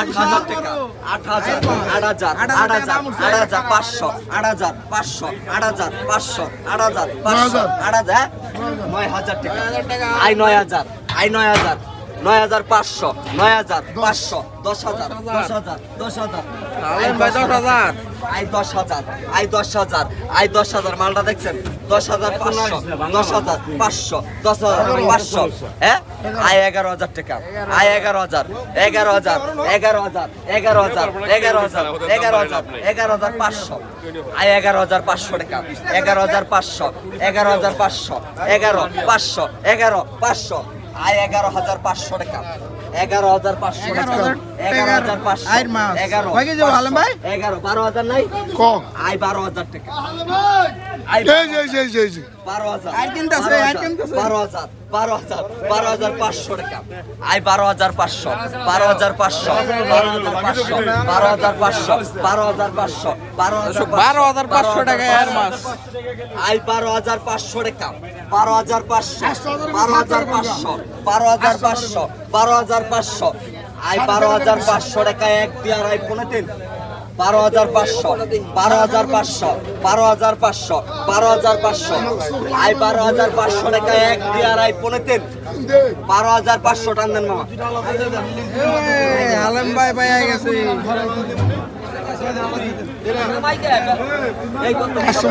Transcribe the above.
আট হাজার টাকা। আট হাজার আট হাজার আট হাজার আট হাজার, পাঁচশো, আট হাজার, পাঁচশো, আট হাজার, পাঁচশো, আট হাজার, পাঁচশো, আট হাজার নয় হাজার টাকা। আই নয় হাজার আই নয় হাজার। নয় হাজার পাঁচশো নয় হাজার পাঁচশো দশ হাজার দশ হাজার। দশ হাজার আই দশ হাজার। আই দশ হাজার আই দশ হাজার মালটা দেখছেন? দশ হাজার পাঁচশো দশ হাজার পাঁচশো দশ হাজার পাঁচশো। হ্যাঁ? আই এগারো হাজার টাকা। আই এগারো হাজার এগারো হাজার এগারো হাজার এগারো হাজার এগারো হাজার এগারো হাজার এগারো হাজার পাঁচশো। আই এগারো হাজার পাঁচশো টাকা। এগারো হাজার পাঁচশো এগারো হাজার পাঁচশো এগারো পাঁচশো এগারো পাঁচশো। আই এগারো হাজার পাঁচশো টাকা। এগারো হাজার পাঁচশো টাকা। এগারো হাজার পাঁচশো। এগারো? এগারো বারো হাজার নাই? কম আই বারো হাজার টাকা। বারো হাজার পাঁচশো টাকা আই বারো হাজার পাঁচশো বারো হাজার পাঁচশো বারো হাজার পাঁচশো বারো হাজার পাঁচশো বারো হাজার পাঁচশো টাকা আই বারো হাজার পাঁচশো টাকা বারো হাজার পাঁচশো বারো হাজার পাঁচশো বারো হাজার পাঁচশো বারো হাজার পাঁচশো আই বারো হাজার পাঁচশো টাকা এক দিয়ে আর আই পনেরো তিন বারো হাজার পাঁচশো। বারো হাজার পাঁচশো। বারো হাজার পাঁচশো। বারো হাজার পাঁচশো। আই বারো হাজার পাঁচশো টাকা এক দুই আর আই পনেরো তিন। বারো হাজার পাঁচশো টান দেন মামা। আলম ভাই ভাই গেছে।